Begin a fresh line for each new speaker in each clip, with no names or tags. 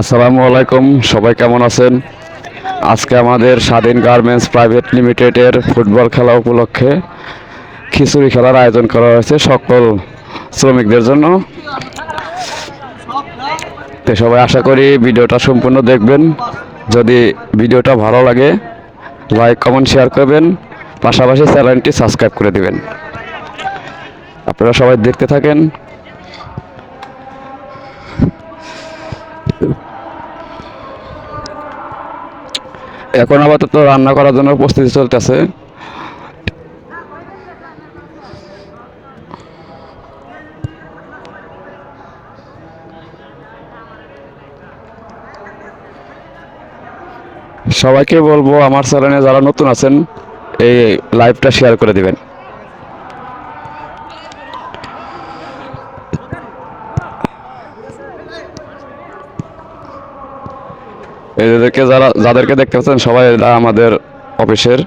আসসালামু আলাইকুম, সবাই কেমন আছেন? আজকে আমাদের স্বাধীন গার্মেন্টস প্রাইভেট লিমিটেডের ফুটবল খেলা উপলক্ষে খিচুড়ি খেলার আয়োজন করা হয়েছে সকল শ্রমিকদের জন্য। তো সবাই আশা করি ভিডিওটা সম্পূর্ণ দেখবেন। যদি ভিডিওটা ভালো লাগে, লাইক, কমেন্ট, শেয়ার করবেন। পাশাপাশি চ্যানেলটি সাবস্ক্রাইব করে দিবেন। আপনারা সবাই দেখতে থাকেন। এখন আপাতত রান্না করার জন্য প্রস্তুতি চলতেছে। সবাইকে বলব আমার চ্যানেলে যারা নতুন আছেন, এই লাইভটা শেয়ার করে দিবেন। এদেরকে যারা যাদেরকে দেখতে পাচ্ছেন, সবাই এরা আমাদের অফিসের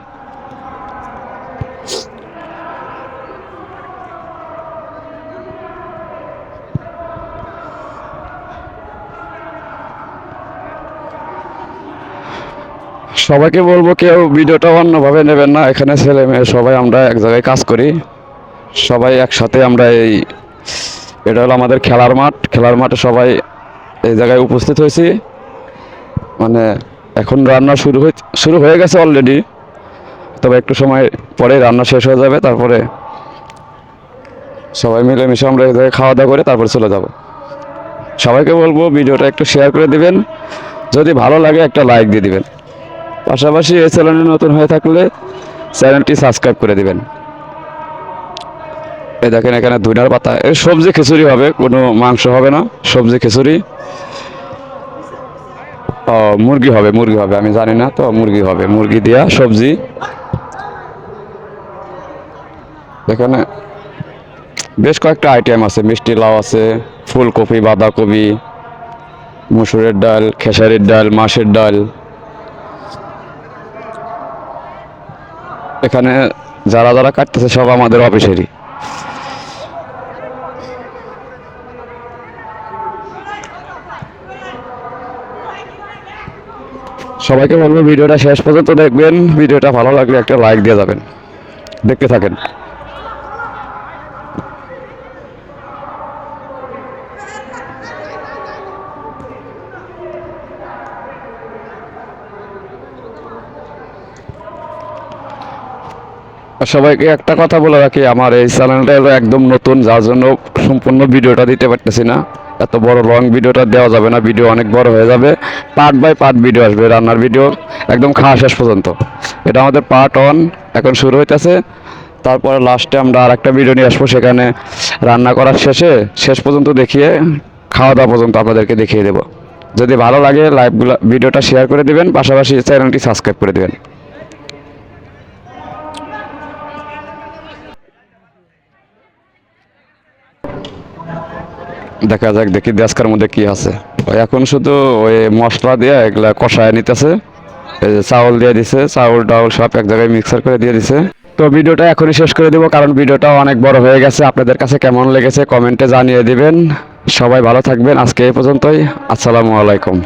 সবাইকে বলব কেউ ভিডিওটা অন্যভাবে নেবেন না। এখানে ছেলে মেয়ে সবাই আমরা এক জায়গায় কাজ করি। সবাই একসাথে আমরা এই এটা হলো আমাদের খেলার মাঠ। খেলার মাঠে সবাই এই জায়গায় উপস্থিত হয়েছি। মানে এখন রান্না শুরু হয়ে শুরু হয়ে গেছে অলরেডি তবে একটু সময় পরে রান্না শেষ হয়ে যাবে, তারপরে সবাই মিলেমিশে আমরা এক খাওয়া দাওয়া করে তারপরে চলে যাব। সবাইকে বলব ভিডিওটা একটু শেয়ার করে দিবেন, যদি ভালো লাগে একটা লাইক দিয়ে দিবেন। পাশাপাশি এই চ্যানেলে নতুন হয়ে থাকলে চ্যানেলটি সাবস্ক্রাইব করে দিবেন। এই দেখেন এখানে ধুনার পাতা এর সবজি খিচুড়ি হবে, কোনো মাংস হবে না, সবজি খিচুড়ি। ও মুরগি হবে মুরগি হবে, আমি জানি না তো, মুরগি হবে। মুরগি দিয়া সবজি। এখানে বেশ কয়েকটা আইটেম আছে, মিষ্টি লাউ আছে, ফুলকপি, বাঁধাকপি, মুসুরের ডাল, খেসারির ডাল, মাছের ডাল। এখানে যারা যারা কাটতেছে সব আমাদের অফিসেরই। সবাইকে বলব ভিডিওটা শেষ পর্যন্ত দেখবেন। ভিডিওটা ভালো লাগলে একটা লাইক দিয়ে যাবেন। দেখতে থাকেন। সবাইকে একটা কথা বলে রাখি, আমার এই চ্যানেলটা একদম নতুন, যার জন্য সম্পূর্ণ ভিডিওটা দিতে পারতেছি না। এত বড় লং ভিডিওটা দেওয়া যাবে না, ভিডিও অনেক বড় হয়ে যাবে। পার্ট বাই পার্ট ভিডিও আসবে, রান্নার ভিডিও একদম খাওয়া শেষ পর্যন্ত। এটা আমাদের পার্ট ওয়ান এখন শুরু হইতেছে। তারপরে লাস্টে আমরা আর একটা ভিডিও নিয়ে আসব, সেখানে রান্না করার শেষে, শেষ পর্যন্ত দেখিয়ে খাওয়া দাওয়া পর্যন্ত আপনাদেরকে দেখিয়ে দেবো। যদি ভালো লাগে লাইভগুলো ভিডিওটা শেয়ার করে দিবেন, পাশাপাশি চ্যানেলটি সাবস্ক্রাইব করে দিবেন। দেখা যাক, দেখি দেশকার মধ্যে কি আছে। এখন শুধু ওই মশলা দিয়ে এগুলা কষায় নিতেছে। চাউল দিয়ে দিছে, চাউল টাউল সব এক জায়গায় মিক্সার করে দিয়ে দিছে। তো ভিডিওটা এখনই শেষ করে দিব, কারণ ভিডিওটা অনেক বড় হয়ে গেছে। আপনাদের কাছে কেমন লেগেছে কমেন্টে জানিয়ে দিবেন। সবাই ভালো থাকবেন, আজকে এই পর্যন্তই। আসসালামু আলাইকুম।